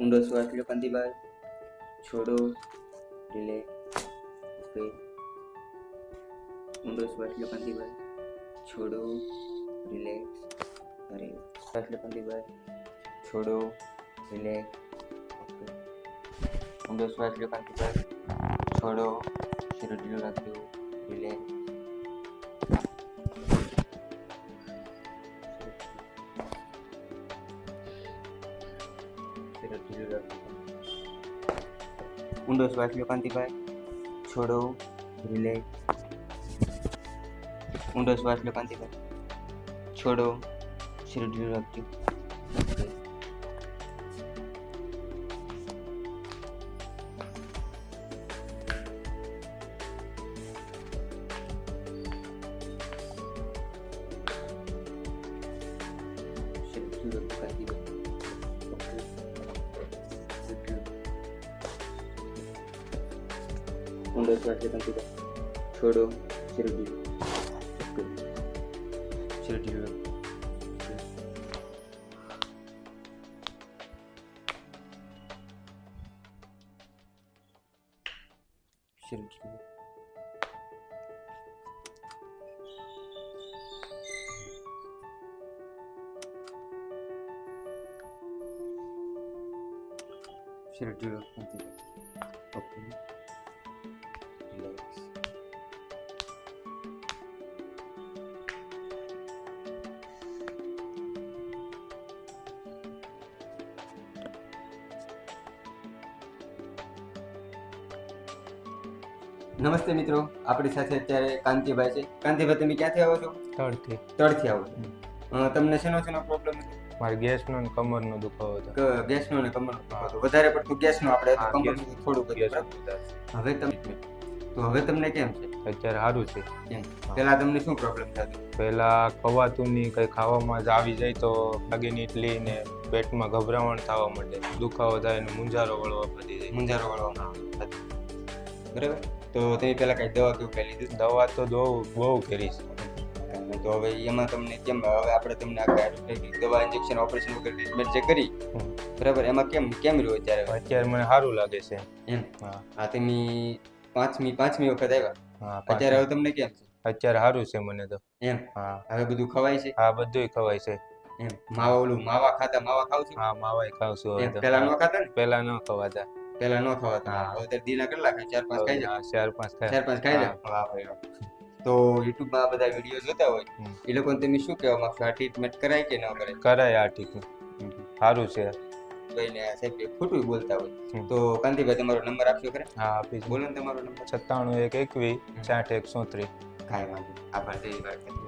ઊંડો શ્વાસ લો કાંતિભાઈ છોડો રિલેક્સ ઓકે ઊંડો શ્વાસ લો કાંતિભાઈ છોડો રિલેક્સ અરે શ્વાસ લો કાંતિભાઈ છોડો રિલેક્સ ઓકે ઊંડો શ્વાસ લો કાંતિભાઈ છોડો શરીર ઢીલું રાખજો. રિલેક્સ શરીર ઢીલું રાખજો ઊંડો શ્વાસ લો કાંતિભાઈ છોડો રિલેક્સ ઊંડો શ્વાસ લો કાંતિભાઈ છોડો શરીર ઢીલું રાખજો શરીર ઢીલું રાખજો ઊંડો શ્વાસ લો કાંતિભાઈ છોડો શરીર ઢીલું ઓકે શરીર નમસ્તે મિત્રો આપણી સાથે અત્યારે કાંતિભાઈ છે. કાંતિભાઈ તમે ક્યાંથી આવો છો? તળથી તળથી આવો છો. તમને શેનો શેનો પ્રોબ્લેમ હતો? મારે ગેસનો ને કમરનો દુખાવો હતો. ગેસનો અને કમરનો હતો. વધારે પડતું ગેસનો આપણે કમરનું થોડું? હવે તમે તો હવે તમને કેમ છે? અત્યારે સારું છે. કેમ? તમને શું પ્રોબ્લેમ થતો? પહેલા ખવાતું નહીં કઈ ખાવામાં જ આવી જાય તો લાગીને ઇડલી ને પેટમાં ગભરામણ થવા માંડે. દુખાવો થાય ને મુંજારો વળવા પડી જાય. મુંજારો વળવા બરાબર? તો તેની પહેલાં કઈ દવા કેવું કઈ લીધું? દવા તો બહુ બહુ કરી છે તો હવે એમાં તમને કેમ હવે આપણે તમને દવા ઇન્જેક્શન ઓપરેશન વગર ટ્રીટમેન્ટ જે કરી બરાબર? એમાં કેમ કેમ રહ્યો અત્યારે? અત્યારે મને સારું લાગે છે. એમ? હા. તમે પાંચમી પાંચમી વખત આવ્યા? અત્યારે હવે તમને કેમ છે? અત્યારે સારું છે મને તો. એમ? હા. હવે બધું ખવાય છે? હા બધુંય ખવાય છે. એમ? માવા ઓલું માવા ખાતા માવા ખાવ છું? હા માવા ખાવ છું. પેલા ન ખાતા ને? પહેલા ન ખવાતા. પેલા ન ખવાતા. હવે તો દીના કેટલા ખાય ચાર પાંચ ખાઈ જાય ચાર પાંચ ખાય ચાર પાંચ ખાઈ જાય. તો યુટ્યુબમાં આ બધા વીડિયો જોતા હોય એ લોકોને તમે શું કહેવા માંગશો? આ ટ્રીટમેન્ટ કરાય કે ન કરાય? કરાય આ ટ્રીટમેન્ટ સારું છે. ભાઈને સાહેબ ખોટું બોલતા હોય તો કાંતિભાઈ તમારો નંબર આપશો ખરા? હા આપીશ બોલો તમારો નંબર. સત્તાણું એક એકવીસ સાઠ એક ત્રીસ કાંઈ વાંધો આભાર જય દ્વારકા